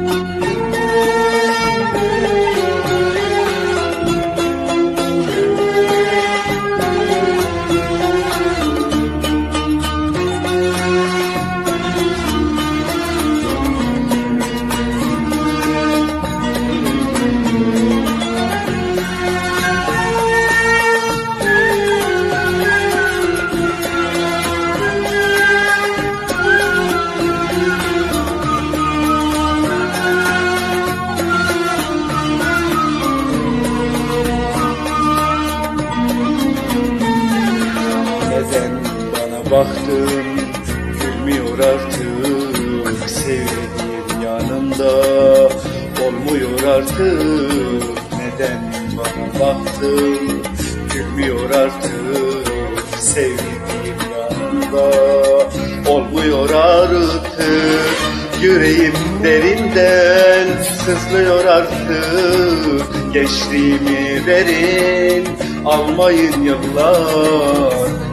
Neden bana baktın gülmüyor artık. Sevdiğim yanımda olmuyor artık. Neden bana baktın gülmüyor artık. Sevdiğim yanımda olmuyor artık. Yüreğim derinden sızlıyor artık. Gençliğimi verin almayın yıllar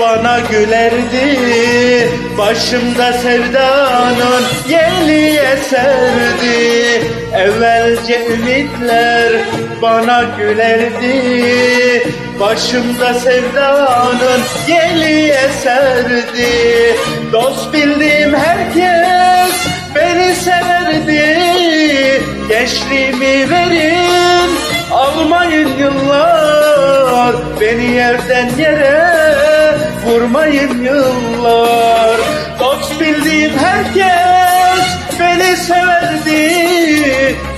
bana gülerdi. Başımda sevdanın yeli eserdi. Evvelce ümitler bana gülerdi. Başımda sevdanın yeli eserdi. Dost bildiğim herkes beni severdi. Gençliğimi verin almayın yıllar. Beni yerden yere vurmayın yıllar. Dost bildiğim herkes beni severdi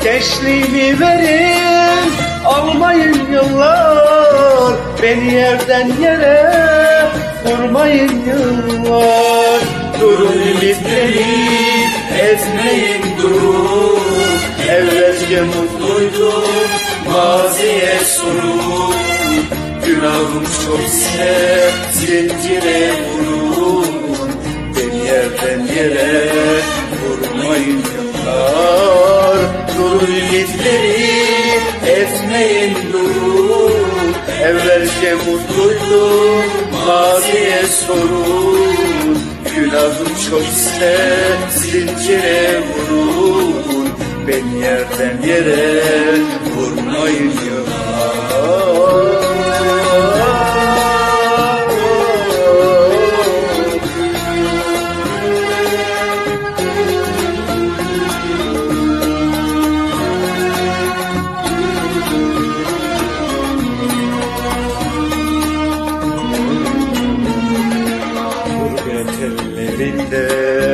Gençliğimi verin almayın yıllar. Beni yerden yere vurmayın yıllar. Durun ümitleri ezmeyin durun. Evvelce mutluydum maziye sorun Günahım çok ise zincire vurun Beni yerden yere vurmayın yıllar. Durun ümitleri ezmeyin durun Evvelce mutluydum maziye sorun. Günahım çok ise zincire vurun Beni yerden yere vurmayın yıllar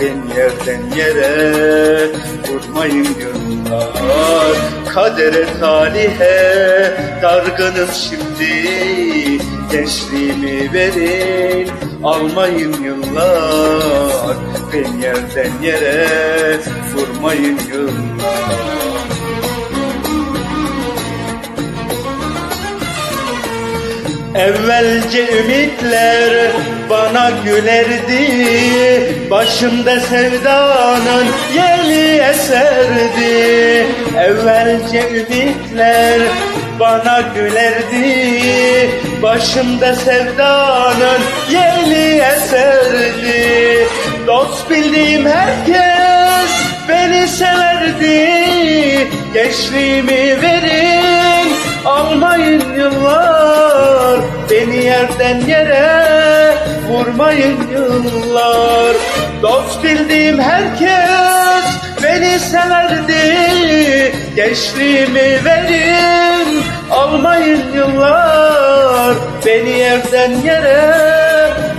ben yerden yere Vurmayın yıllar Kadere talihe Dargınım şimdi. Gençliğimi verin Almayın yıllar. Ben yerden yere Vurmayın yıllar Evvelce ümitler bana gülerdi Başımda sevdanın yeli eserdi. Evvelce ümitler bana gülerdi Başımda sevdanın yeli eserdi. Dost bildiğim herkes beni severdi Gençliğimi verin almayın yıllar Beni yerden yere vurmayın yıllar. Dost bildiğim herkes beni severdi. Gençliğimi verin almayın yıllar. Beni yerden yere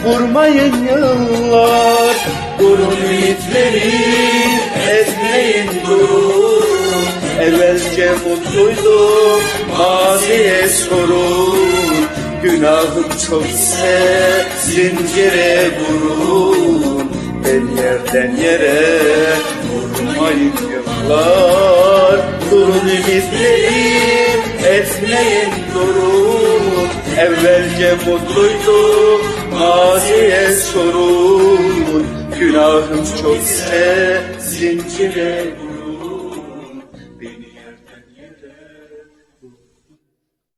vurmayın yıllar. Durun ümitleri ezmeyin durun Evvelce mutluydum maziye sorun Günahım çoksa zincire vurun. Ben yerden yere vurmayın yıllar Durun ümitlerim etmeyin durun. Evvelce mutluydum maziye sorun. Günahım çoksa zincire vurun